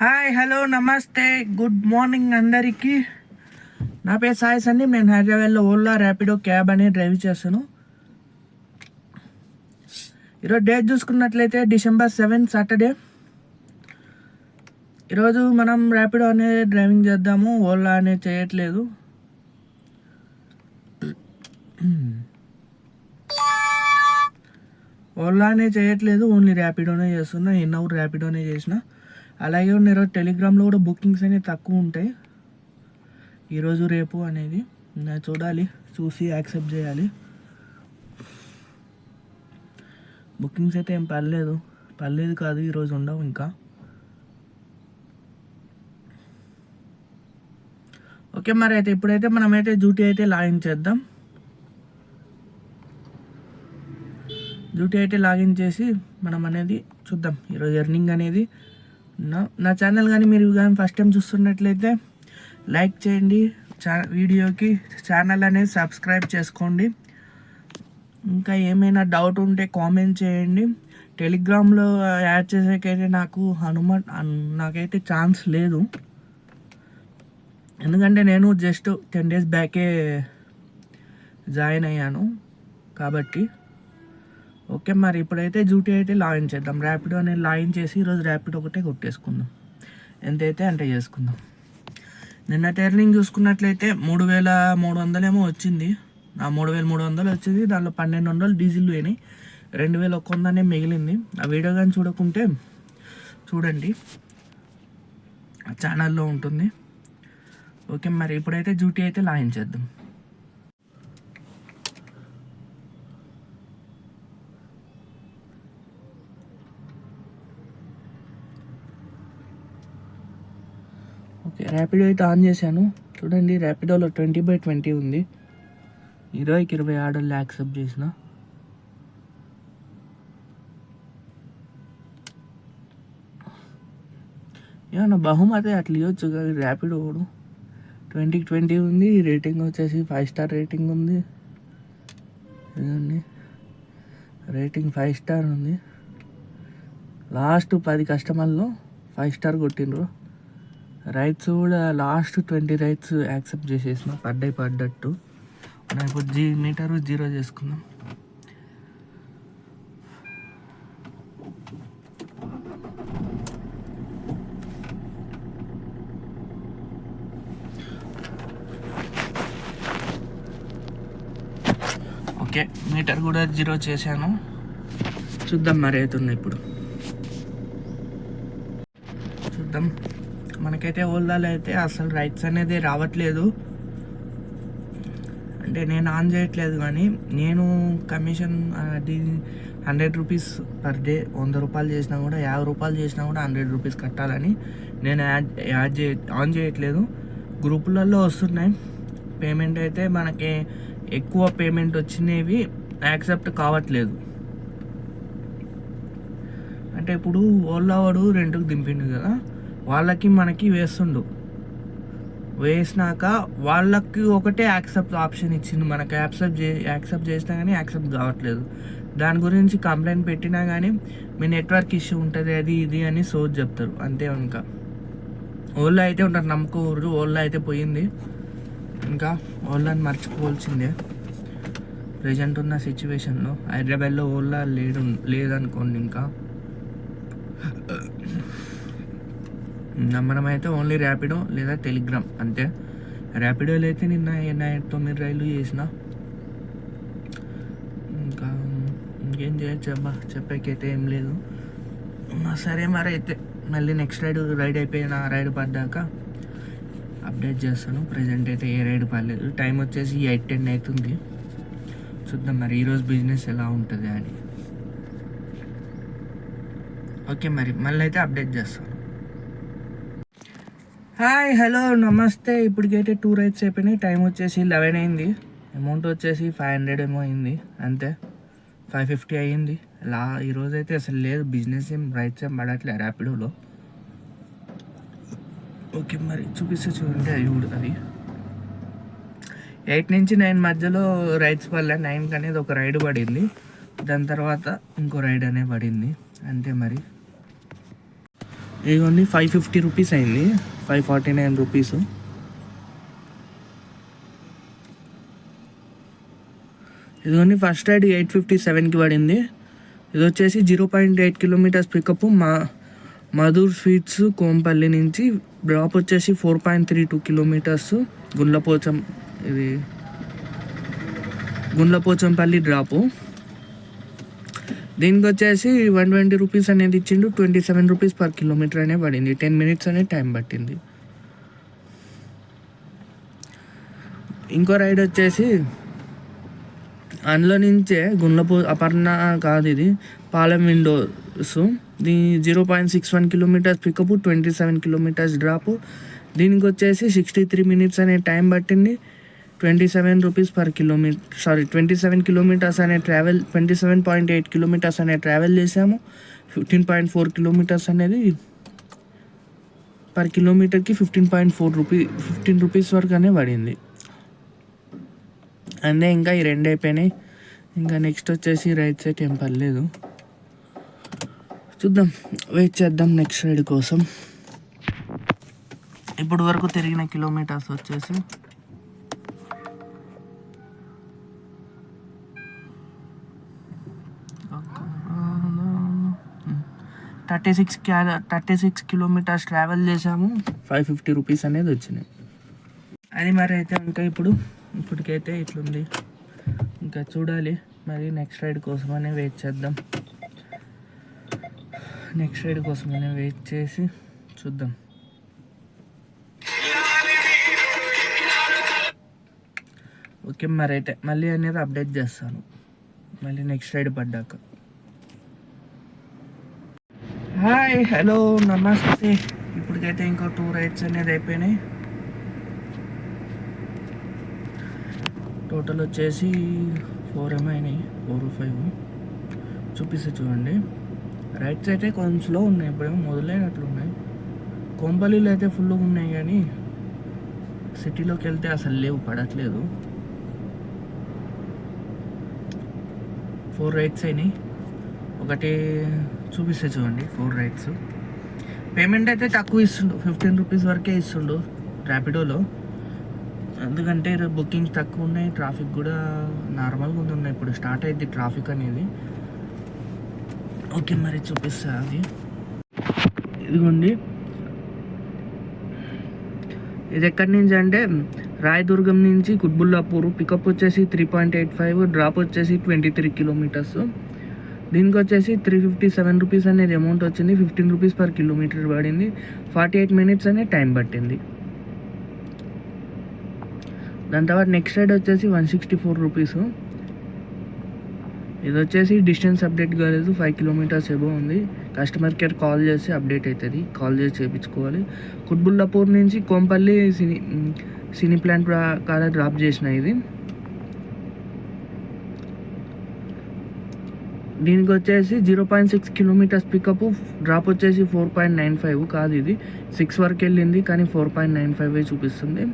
Hi hello నమస్తే. Good morning అందరికీ. నా పేరు సాయి సండి నేను హైదరాబాద్లో ఓలా ర్యాపిడో క్యాబ్ అనేది డ్రైవ్ చేస్తాను. ఈరోజు డేట్ చూసుకున్నట్లయితే డిసెంబర్ సెవెన్ సాటర్డే. ఈరోజు మనం ర్యాపిడో అనేది డ్రైవింగ్ చేద్దాము. ఓలా అనేది చేయట్లేదు. ఓలానే చేయట్లేదు. ఓన్లీ ర్యాపిడోనే చేస్తున్నా. ఎన్నో ర్యాపిడోనే చేసిన. అలాగే ఉన్నాయి ఈరోజు టెలిగ్రామ్లో కూడా బుకింగ్స్ అనేవి తక్కువ ఉంటాయి. ఈరోజు రేపు అనేది చూడాలి చూసి యాక్సెప్ట్ చేయాలి. బుకింగ్స్ అయితే ఏం పర్లేదు. పర్లేదు కాదు ఈరోజు ఉండవు ఇంకా. ఓకే మరి అయితే ఇప్పుడైతే మనమైతే డ్యూటీ అయితే లాగిన్ చేద్దాం. డ్యూటీ అయితే లాగిన్ చేసి మనం అనేది చూద్దాం. ఈరోజు ఎర్నింగ్ అనేది నా నా ఛానల్ కానీ మీరు కానీ ఫస్ట్ టైం చూస్తున్నట్లయితే లైక్ చేయండి. చా వీడియోకి ఛానల్ అనేది సబ్స్క్రైబ్ చేసుకోండి. ఇంకా ఏమైనా డౌట్ ఉంటే కామెంట్ చేయండి. టెలిగ్రామ్లో యాడ్ చేసేకైతే నాకు హనుమాన్ నాకైతే ఛాన్స్ లేదు. ఎందుకంటే నేను జస్ట్ టెన్ డేస్ బ్యాకే జాయిన్ అయ్యాను. కాబట్టి ఓకే మరి ఇప్పుడైతే డ్యూటీ అయితే లాగిన్ చేద్దాం. ర్యాపిడో అనేది లాగిన్ చేసి ఈరోజు ర్యాపిడో ఒకటే కొట్టేసుకుందాం. ఎంతైతే అంటే చేసుకుందాం. నిన్న టెర్నింగ్ చూసుకున్నట్లయితే మూడు వేల మూడు వందలేమో వచ్చింది. ఆ మూడు వేల మూడు వందలు వచ్చింది. దానిలో పన్నెండు వందలు డీజిల్ పోయినాయి. రెండు వేల ఒక్క వందనే మిగిలింది. ఆ వీడియో కానీ చూడకుంటే చూడండి. ఆ ఛానల్లో ఉంటుంది. ఓకే మరి ఇప్పుడైతే డ్యూటీ అయితే లాగిన్ చేద్దాం ఓకే ర్యాపిడో అయితే ఆన్ చేశాను. చూడండి ర్యాపిడోలో ట్వంటీ బై ట్వంటీ ఉంది. ఇరవైకి ఇరవై ఆర్డర్లు యాక్సెప్ట్ చేసిన. ఏమన్నా బహుమతి అట్లా ఇవ్వచ్చు కదా ర్యాపిడో కూడా. ట్వంటీకి ట్వంటీ ఉంది రేటింగ్ వచ్చేసి ఫైవ్ స్టార్ రేటింగ్ ఉంది. ఇదండి రేటింగ్ ఫైవ్ స్టార్ ఉంది. లాస్ట్ పది కస్టమర్లు ఫైవ్ స్టార్ కొట్టిండ్రు. రైట్స్ కూడా లాస్ట్ ట్వంటీ రైట్స్ యాక్సెప్ట్ చేసేసిన పడ్డాయి పడ్డట్టు. మనం ఇప్పుడు జీ మీటర్ జీరో చేసుకుందాం. ఓకే మీటర్ కూడా జీరో చేశాను. చూద్దాం మరి అవుతుంది ఇప్పుడు. చూద్దాం. మనకైతే ఓలాలో అయితే అసలు రైట్స్ అనేది రావట్లేదు. అంటే నేను ఆన్ చేయట్లేదు కానీ నేను కమిషన్ అది హండ్రెడ్ రూపీస్ పర్ డే వంద రూపాయలు చేసినా కూడా యాభై రూపాయలు చేసినా కూడా హండ్రెడ్ రూపీస్ కట్టాలని నేను యాడ్ యాడ్ చే ఆన్ చేయట్లేదు. గ్రూపులలో వస్తున్నాయి. పేమెంట్ అయితే మనకి ఎక్కువ పేమెంట్ వచ్చినవి యాక్సెప్ట్ కావట్లేదు. అంటే ఇప్పుడు ఓలా వాడు రెంట్కి దింపిండు కదా వాళ్ళకి మనకి వేస్తుండు. వేసినాక వాళ్ళకి ఒకటే యాక్సెప్ట్ ఆప్షన్ ఇచ్చింది మనకి యాక్సెప్ట్ చే యాక్సెప్ట్ చేసినా కానీ యాక్సెప్ట్ కావట్లేదు. దాని గురించి కంప్లైంట్ పెట్టినా కానీ మీ నెట్వర్క్ ఇష్యూ ఉంటుంది అది ఇది అని సోజ్ చెప్తారు. అంతే ఇంకా. ఓళ్ళు అయితే ఉంటారు నమ్ముకోరు. ఓళ్ళు అయితే పోయింది. ఇంకా ఓళ్ళని మర్చిపోవాల్సిందే. ప్రజెంట్ ఉన్న సిచ్యువేషన్లో హైదరాబాద్లో ఓళ్ళ లేడు లేదనుకోండి ఇంకా. మనమైతే ఓన్లీ ర్యాపిడో లేదా టెలిగ్రామ్ అంతే. ర్యాపిడోలో అయితే నిన్న నైట్ తొమ్మిది రైలు చేసిన? ఇంకా ఇంకేం చేయొచ్చు అబ్బా చెప్పేకైతే ఏం లేదు. సరే మరి అయితే మళ్ళీ నెక్స్ట్ రైడ్ రైడ్ అయిపోయిన రైడ్ పడ్డాక అప్డేట్ చేస్తాను. ప్రజెంట్ అయితే ఏ రైడ్ పడలేదు. టైం వచ్చేసి ఎయిట్ టెన్ అవుతుంది. చూద్దాం మరి ఈరోజు బిజినెస్ ఎలా ఉంటుంది అని. ఓకే మరి మళ్ళీ అయితే అప్డేట్ చేస్తాను. హాయ్ హలో నమస్తే. ఇప్పటికైతే టూ రైడ్స్ అయిపోయినాయి. టైం వచ్చేసి లెవెన్ అయింది. అమౌంట్ వచ్చేసి ఫైవ్ హండ్రెడ్ ఏమో అయింది. అంతే. ఫైవ్ ఫిఫ్టీ అయ్యింది. లా ఈరోజు అయితే అసలు లేదు. బిజినెస్ ఏం రైట్స్ ఏం పడట్లే ర్యాపిడోలో. ఓకే మరి చూపిస్తే చూడండి. అది కూడా అది. ఎయిట్ నుంచి నైన్ మధ్యలో రైడ్స్ పడలే. నైన్కి అనేది ఒక రైడ్ పడింది. దాని తర్వాత ఇంకో రైడ్ అనేది పడింది. అంతే మరి. ఇదిగోండి ఫైవ్ ఫిఫ్టీ రూపీస్ అయింది. ఫైవ్ ఫార్టీ నైన్ రూపీస్ ఇదిగోండి ఫస్ట్ రైడ్ ఎయిట్ ఫిఫ్టీ సెవెన్కి పడింది. ఇది వచ్చేసి zero point eight kilometres pickup మా మధుర్ స్వీట్స్ కోంపల్లి నుంచి డ్రాప్ వచ్చేసి four point three two kilometres Gundlapocham ఇది గుండ్లపోచంపల్లి డ్రాపు దీనికి వచ్చేసి వన్ ట్వంటీ రూపీస్ అనేది ఇచ్చిండు twenty seven rupees per kilometre అనే పడింది. టెన్ మినిట్స్ అనే టైం పట్టింది. ఇంకో రైడ్ వచ్చేసి అందులో నుంచే గుండ్లపో అపర్ణ కాదు ఇది పాలెం విండోస్. దీని zero point six one kilometres pickup twenty seven kilometres drop. దీనికి వచ్చేసి సిక్స్టీ త్రీ మినిట్స్ అనే టైం పట్టింది. Twenty seven rupees per kilometre sorry twenty seven kilometres అనే travel twenty seven point eight kilometres అనే ట్రావెల్ చేసాము fifteen point four kilometres అనేది per కిలోమీటర్కి fifteen point four rupee fifteen rupees వరకు అనే పడింది. అందే ఇంకా ఈ రెండు అయిపోయినాయి. ఇంకా నెక్స్ట్ వచ్చేసి రైట్ సైడ్ ఏం పర్లేదు చూద్దాం వెయిట్ చేద్దాం నెక్స్ట్ రైడ్ కోసం. ఇప్పుడు వరకు తిరిగిన కిలోమీటర్స్ వచ్చేసి thirty six thirty six kilometres travel చేసాము ఫైవ్ ఫిఫ్టీ రూపీస్ అనేది వచ్చినాయి. అది మరి అయితే ఇంకా ఇప్పుడు ఇప్పటికైతే ఇట్లుంది. ఇంకా చూడాలి. మరి నెక్స్ట్ రైడ్ కోసమనే వెయిట్ చేద్దాం. నెక్స్ట్ రైడ్ కోసమనే వెయిట్ చేసి చూద్దాం. ఓకే మరి అయితే మళ్ళీ అనేది అప్డేట్ చేస్తాను. మళ్ళీ నెక్స్ట్ రైడ్ పడ్డాక. హాయ్ హలో నమస్తే ఇప్పటికైతే ఇంకో టూ రైడ్స్ అనేది అయిపోయినాయి. టోటల్ వచ్చేసి ఫోర్ ఏమైనాయి ఫోర్ ఫైవ్ చూపిస్తే చూడండి. రైట్స్ అయితే కొంచెం స్లో ఉన్నాయి ఇప్పుడేమో మొదలైనట్లు ఉన్నాయి. కొంపల్లిలో అయితే ఫుల్గా ఉన్నాయి కానీ సిటీలోకి వెళ్తే అసలు లేవు పడట్లేదు. ఫోర్ రైడ్స్ అయినాయి. ఒకటి చూపిస్తే చూడండి ఫోర్ రైడ్స్ పేమెంట్ అయితే తక్కువ ఇస్తుండు ఫిఫ్టీన్ రూపీస్ వరకే ఇస్తుండు ర్యాపిడోలో ఎందుకంటే బుకింగ్స్ తక్కువ ఉన్నాయి ట్రాఫిక్ కూడా నార్మల్గా ఉంది ఇప్పుడు స్టార్ట్ అయింది ట్రాఫిక్ అనేది. ఓకే మరి చూపిస్తా అది. ఇదిగోండి. ఇది ఎక్కడి నుంచి అంటే రాయదుర్గం నుంచి కుట్బుల్లాపూర్ పికప్ వచ్చేసి three point eight five drop వచ్చేసి ట్వంటీ త్రీ కిలోమీటర్స్ దీనికి వచ్చేసి త్రీ ఫిఫ్టీ సెవెన్ రూపీస్ అనేది అమౌంట్ వచ్చింది. ఫిఫ్టీన్ రూపీస్ పర్ కిలోమీటర్ పడింది. ఫార్టీ ఎయిట్ మినిట్స్ అనే టైం పట్టింది. దాని తర్వాత నెక్స్ట్ రైడ్ వచ్చేసి వన్ సిక్స్టీ ఫోర్ రూపీస్ ఇది వచ్చేసి డిస్టెన్స్ అప్డేట్ కాలేదు. ఫైవ్ కిలోమీటర్స్ ఎబో ఉంది. కస్టమర్ కేర్ కాల్ చేసి అప్డేట్ అవుతుంది కాల్ చేసి చేయించుకోవాలి కుట్బుల్లాపూర్ నుంచి కోంపల్లి సినీ సినీ ప్లాంట్ కాడ డ్రాప్ చేసిన ఇది. దీనికి వచ్చేసి zero point six kilometres pickup drop వచ్చేసి ఫోర్ పాయింట్ నైన్ ఫైవ్ కాదు ఇది. సిక్స్ వరకు వెళ్ళింది కానీ ఫోర్ పాయింట్ నైన్ ఫైవ్ చూపిస్తుంది.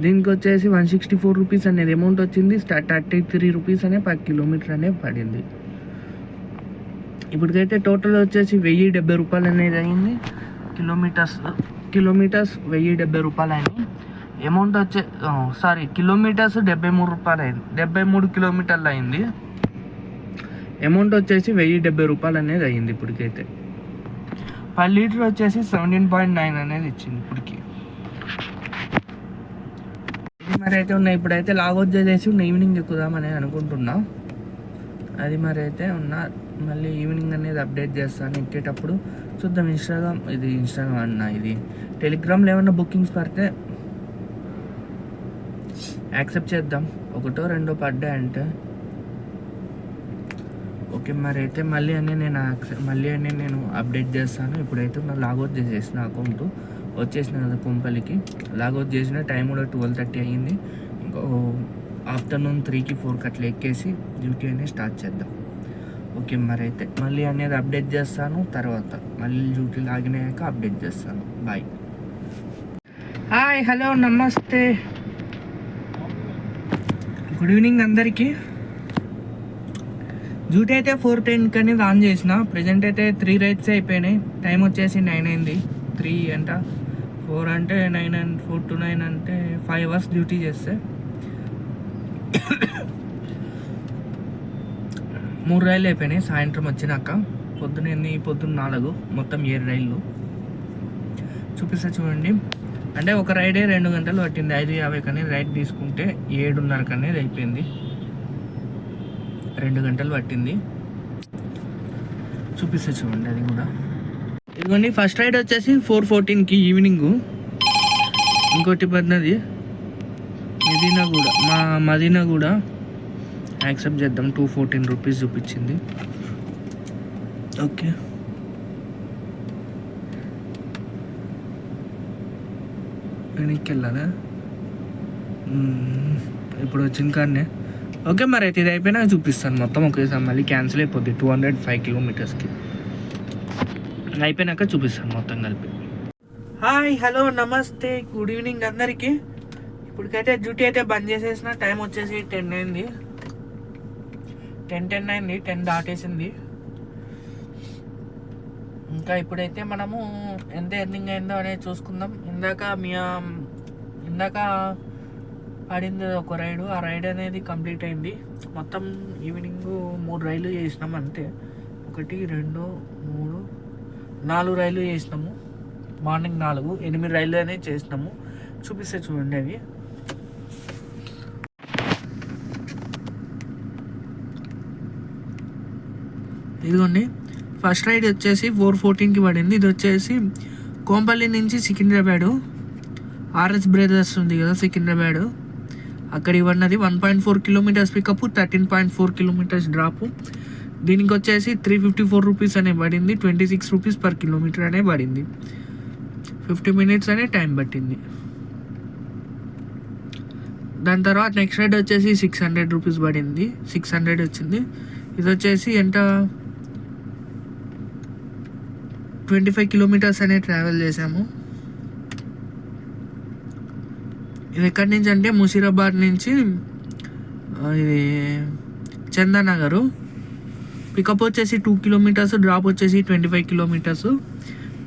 దీనికి వచ్చేసి వన్ సిక్స్టీ ఫోర్ రూపీస్ అనేది అమౌంట్ వచ్చింది. థర్టీ త్రీ రూపీస్ అనే పర్ కిలోమీటర్ అనేది పడింది. ఇప్పటికైతే టోటల్ వచ్చేసి వెయ్యి డెబ్బై రూపాయలు అనేది అయింది. కిలోమీటర్స్ కిలోమీటర్స్ వెయ్యి డెబ్బై రూపాయలు అయింది. అమౌంట్ వచ్చే సారీ కిలోమీటర్స్ డెబ్బై మూడు రూపాయలు అయింది. డెబ్బై మూడు కిలోమీటర్లు అయింది. అమౌంట్ వచ్చేసి వెయ్యి డెబ్బై రూపాయలు అనేది అయ్యింది ఇప్పటికైతే. పర్ లీటర్ వచ్చేసి సెవెంటీన్ పాయింట్ నైన్ అనేది ఇచ్చింది ఇప్పటికి. మరి అయితే ఉన్నాయి. ఇప్పుడైతే లాగౌట్ చేసేసి ఉన్న ఈవినింగ్ ఎక్కుదామని అనుకుంటున్నా. అది మరి అయితే ఉన్న. మళ్ళీ ఈవినింగ్ అనేది అప్డేట్ చేస్తాను ఎక్కేటప్పుడు. చూద్దాం ఇన్స్టాగ్రామ్. ఇది ఇన్స్టాగ్రామ్ అన్న ఇది. టెలిగ్రామ్లో ఏమైనా బుకింగ్స్ పడితే యాక్సెప్ట్ చేద్దాం. ఒకటో రెండో పడ్డాయి అంటే ఓకే మరి అయితే మళ్ళీ అని నేను మళ్ళీ అని నేను అప్డేట్ చేస్తాను. ఇప్పుడైతే నా లాగౌట్ చేసేసిన అకౌంట్ వచ్చేసిన కదా కుంపలికి. లాగౌట్ చేసిన టైం కూడా ట్వెల్వ్ థర్టీ అయ్యింది. ఇంకో ఆఫ్టర్నూన్ త్రీకి ఫోర్కి అట్లా ఎక్కేసి డ్యూటీ అనేది స్టార్ట్ చేద్దాం. ఓకే మరి అయితే మళ్ళీ అనేది అప్డేట్ చేస్తాను. తర్వాత మళ్ళీ డ్యూటీ లాగినాక అప్డేట్ చేస్తాను. బాయ్. హాయ్ హలో నమస్తే. గుడ్ ఈవినింగ్ అందరికీ. డ్యూటీ అయితే ఫోర్ టెన్ కానీ ఆన్ చేసిన. ప్రజెంట్ అయితే త్రీ రైడ్స్ అయిపోయినాయి. టైం వచ్చేసి నైన్ అయింది. త్రీ అంట. ఫోర్ అంటే nine and four to nine అంటే ఫైవ్ అవర్స్ డ్యూటీ చేస్తే. మూడు రైళ్ళు అయిపోయినాయి. సాయంత్రం వచ్చినాక. పొద్దున ఎన్ని? పొద్దున్న నాలుగు. మొత్తం ఏడు రైళ్ళు చూపిస్తా చూడండి. అంటే ఒక రైడే రెండు గంటలు పట్టింది. ఐదు యాభై కానీ రైడ్ తీసుకుంటే ఏడున్నర అనేది అయిపోయింది. రెండు గంటలు పట్టింది. చూపిస్తే చూడండి అది కూడా. ఇదిగోండి ఫస్ట్ రైడ్ వచ్చేసి ఫోర్ ఫోర్టీన్కి ఈవినింగ్ ఇంకోటి పడినది. మదీనా కూడా మా మదీనా కూడా యాక్సెప్ట్ చేద్దాం. టూ ఫోర్టీన్ రూపీస్ చూపించింది. ఓకే వెనక్కి వెళ్ళాలా? ఇప్పుడు వచ్చిన కానీ ఓకే మరి అయితే ఇది అయిపోయినా చూపిస్తాను. మొత్తం ఒకేసారి మళ్ళీ క్యాన్సిల్ అయిపోద్ది. టూ హండ్రెడ్ ఫైవ్ కిలోమీటర్స్కి అయిపోయినాక చూపిస్తాను మొత్తం కలిపి. హాయ్ హలో నమస్తే. గుడ్ ఈవినింగ్ అందరికీ. ఇప్పటికైతే డ్యూటీ అయితే బంద్ చేసేసిన. టైం వచ్చేసి టెన్ అయింది. టెన్ టెన్ అయింది. టెన్ దాటేసింది. ఇంకా ఇప్పుడైతే మనము ఎంత ఎర్నింగ్ అయిందో అనేది చూసుకుందాం. ఇందాక మీ ఇందాక ఆడింది ఒక రైడు. ఆ రైడ్ అనేది కంప్లీట్ అయింది. మొత్తం ఈవినింగ్ మూడు రైళ్ళు చేసినాం అంతే. ఒకటి రెండు మూడు నాలుగు రైళ్ళు చేసినాము. మార్నింగ్ నాలుగు ఎనిమిది రైళ్ళు అనేది చేసినాము. చూపిస్తే చూడండి అవి. ఇదిగోండి. ఫస్ట్ రైడ్ వచ్చేసి ఫోర్ ఫోర్టీన్కి పడింది. ఇది వచ్చేసి కోంపల్లి నుంచి సికింద్రాబ్యాడు. ఆర్ఎస్ బ్రదర్స్ ఉంది కదా సికింద్రాబ్యాడు. అక్కడ ఇవన్నది one point four kilometres pickup thirteen point four kilometres drop దీనికి వచ్చేసి త్రీ ఫిఫ్టీ ఫోర్ రూపీస్ అనే పడింది. Twenty six rupees per kilometre అనే పడింది. ఫిఫ్టీ మినిట్స్ అనే టైం పట్టింది. దాని తర్వాత నెక్స్ట్ రైడ్ వచ్చేసి సిక్స్ హండ్రెడ్ రూపీస్ పడింది. సిక్స్ హండ్రెడ్ వచ్చింది. ఇది వచ్చేసి ఎంత? ట్వంటీ ఫైవ్ కిలోమీటర్స్ అనే ట్రావెల్ చేసాము ఇది ఎక్కడి నుంచి అంటే ముషీరాబాద్ నుంచి ఇది చందానగరు. పికప్ వచ్చేసి టూ కిలోమీటర్స్ డ్రాప్ వచ్చేసి ట్వంటీ ఫైవ్ కిలోమీటర్స్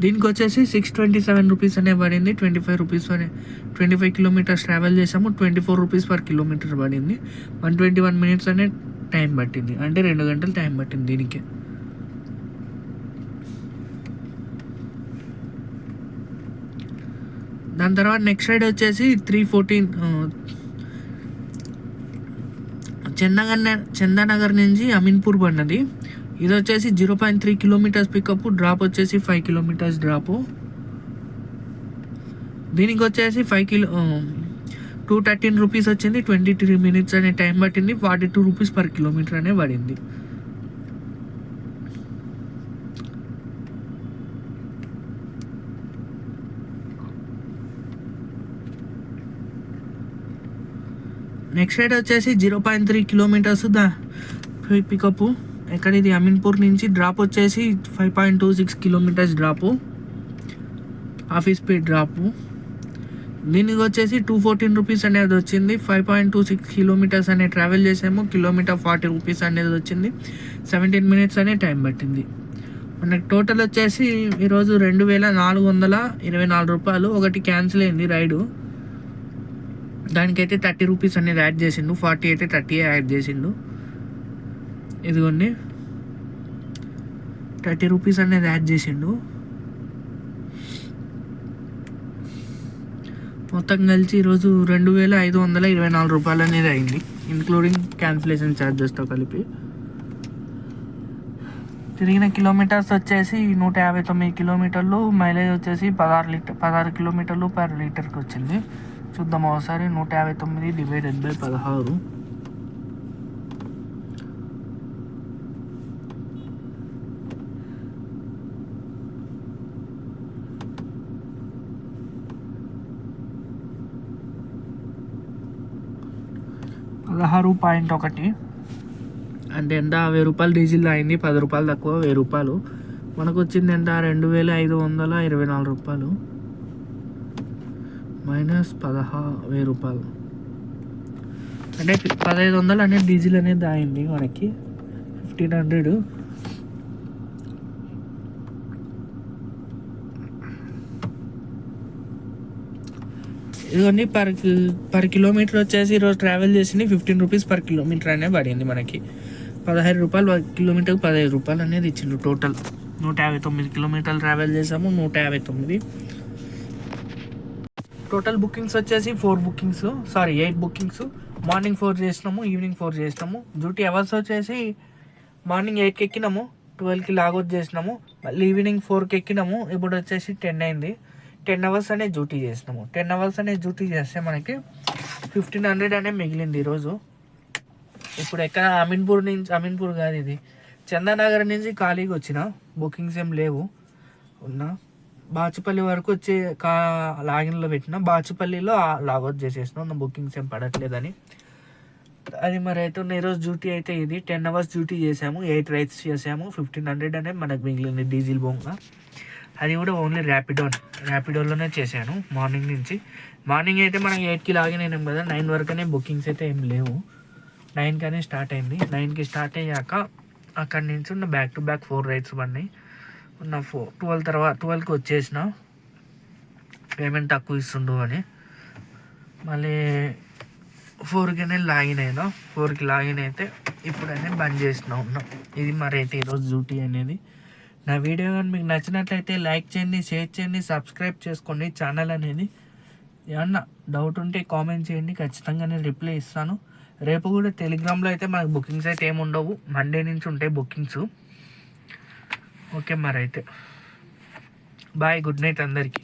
దీనికి వచ్చేసి సిక్స్ ట్వంటీ సెవెన్ రూపీస్ అనే పడింది. ట్వంటీ ఫైవ్ రూపీస్ అనే ట్వంటీ ఫైవ్ కిలోమీటర్స్ ట్రావెల్ చేసాము twenty four rupees per kilometre పడింది. వన్ ట్వంటీ వన్ మినిట్స్ అనే టైం పట్టింది. అంటే రెండు గంటలు టైం పట్టింది దీనికి. దాని తర్వాత నెక్స్ట్ రైడ్ వచ్చేసి త్రీ ఫోర్టీన్ చందనగర్ చందానగర్ నుంచి అమీన్పూర్ పడినది. ఇది వచ్చేసి zero point three kilometres pickup drop వచ్చేసి ఫైవ్ కిలోమీటర్స్ డ్రాప్ దీనికి వచ్చేసి five kilo two thirteen rupees వచ్చింది ట్వంటీ త్రీ మినిట్స్ అనే టైం పట్టింది forty two rupees per kilometre అనే పడింది. నెక్స్ట్ రైడ్ వచ్చేసి జీరో పాయింట్ త్రీ కిలోమీటర్స్ దా. పికప్ ఎక్కడ ఇది? అమీన్పూర్ నుంచి డ్రాప్ వచ్చేసి five point two six kilometres drop office speed drop దీనికి వచ్చేసి టూ ఫోర్టీన్ రూపీస్ అనేది వచ్చింది. Five point two six kilometres అనే ట్రావెల్ చేసాము. కిలోమీటర్ ఫార్టీ రూపీస్ అనేది వచ్చింది. సెవెంటీన్ మినిట్స్ అనే టైం పట్టింది. మనకి టోటల్ వచ్చేసి ఈరోజు రెండు వేల నాలుగు వందల ఇరవై నాలుగు రూపాయలు. ఒకటి క్యాన్సిల్ అయింది రైడు. దానికైతే థర్టీ రూపీస్ అనేది యాడ్ చేసిండు. ఫార్టీ అయితే థర్టీ యాడ్ చేసిండు. ఇదిగోండి. థర్టీ రూపీస్ అనేది యాడ్ చేసిండు. మొత్తం కలిసి ఈరోజు రెండు వేల ఐదు వందల ఇరవై నాలుగు రూపాయలు అనేది అయింది. ఇంక్లూడింగ్ క్యాన్సిలేషన్ ఛార్జెస్తో కలిపి. తిరిగిన కిలోమీటర్స్ వచ్చేసి నూట యాభై తొమ్మిది కిలోమీటర్లు. మైలేజ్ వచ్చేసి పదహారు లీటర్ పదహారు కిలోమీటర్లు పర్ లీటర్కి వచ్చింది. చూద్దాం ఒకసారి. నూట యాభై తొమ్మిది డివైడెడ్ బై పదహారు. పదహారు పాయింట్ ఒకటి. అంటే ఎంత? వెయ్యి రూపాయలు డీజిల్ అయింది. పది రూపాయలు తక్కువ వెయ్యి రూపాయలు. మనకు వచ్చింది ఎంత? రెండు వేల ఐదు వందల ఇరవై నాలుగు రూపాయలు. మైనస్ పదహా వెయ్యి రూపాయలు. అంటే పదహైదు వందలు అనేది డీజిల్ అనేది అయింది మనకి. Fifteen hundred. ఇదిగోండి పర్ పర్ కిలోమీటర్ వచ్చేసి ఈరోజు ట్రావెల్ చేసింది ఫిఫ్టీన్ రూపీస్ పర్ కిలోమీటర్ అనే పడింది మనకి. పదహైదు రూపాయలు కిలోమీటర్కి పదహైదు రూపాయలు అనేది ఇచ్చిండు టోటల్ నూట యాభై తొమ్మిది కిలోమీటర్లు ట్రావెల్ చేసాము నూట యాభై తొమ్మిది. టోటల్ బుకింగ్స్ వచ్చేసి four bookings. Sorry eight bookings. Morning four చేసినాము ఈవినింగ్ ఫోర్ చేసినాము. డ్యూటీ అవర్స్ వచ్చేసి మార్నింగ్ ఎయిట్కి ఎక్కినాము ట్వెల్వ్కి లాగౌట్ చేసినాము. మళ్ళీ ఈవినింగ్ ఫోర్కి ఎక్కినాము ఇప్పుడు వచ్చేసి టెన్ అయింది. టెన్ అవర్స్ అనే డ్యూటీ చేసినాము. టెన్ అవర్స్ అనే డ్యూటీ చేస్తే మనకి ఫిఫ్టీన్ హండ్రెడ్ అనే మిగిలింది ఈరోజు. ఇప్పుడు ఎక్కడ అమీన్పూర్ నుంచి అమీన్పూర్ కాదు ఇది. చందానగర్ నుంచి ఖాళీగా వచ్చిన బుకింగ్స్ ఏం లేవు. ఉన్నా. బాచుపల్లి వరకు వచ్చి కా లాగిన్లో పెట్టిన బాచుపల్లిలో లాగౌట్ చేసేసిన నా బుకింగ్స్ ఏం పడట్లేదని. అది మరి అయితే ఉన్న ఈరోజు డ్యూటీ అయితే ఇది. టెన్ అవర్స్ డ్యూటీ చేసాము ఎయిట్ రైడ్స్ చేసాము ఫిఫ్టీన్ హండ్రెడ్ అనేది మనకు మిగిలింది డీజిల్ బొంగ అది కూడా ఓన్లీ ర్యాపిడో ర్యాపిడోలోనే చేశాను మార్నింగ్ నుంచి. మార్నింగ్ అయితే మనం ఎయిట్కి లాగిన్ అయినాం కదా నైన్ వరకునే బుకింగ్స్ అయితే ఏం లేవు. నైన్కి అనే స్టార్ట్ అయింది. నైన్కి స్టార్ట్ అయ్యాక అక్కడి నుంచి ఉన్న back to back four rides పడినాయి. ఉన్న. ఫోర్ ట్వెల్వ్ తర్వాత ట్వెల్వ్కి వచ్చేసిన. పేమెంట్ తక్కువ ఇస్తుండు అని. మళ్ళీ ఫోర్కినే లాగిన్ అయినా. ఫోర్కి లాగిన్ అయితే ఇప్పుడనే బంద్ చేసిన ఉన్నా. ఇది మరి అయితే ఈరోజు డ్యూటీ అనేది. నా వీడియో కానీ మీకు నచ్చినట్లయితే లైక్ చేయండి షేర్ చేయండి సబ్స్క్రైబ్ చేసుకోండి ఛానల్ అనేది. ఏమన్నా డౌట్ ఉంటే కామెంట్ చేయండి ఖచ్చితంగా నేను రిప్లై ఇస్తాను. రేపు కూడా టెలిగ్రామ్లో అయితే మనకు బుకింగ్స్ అయితే ఏమి ఉండవు మండే నుంచి ఉంటాయి బుకింగ్స్ ఓకే మరి అయితే బాయ్ గుడ్ నైట్ అందరికీ.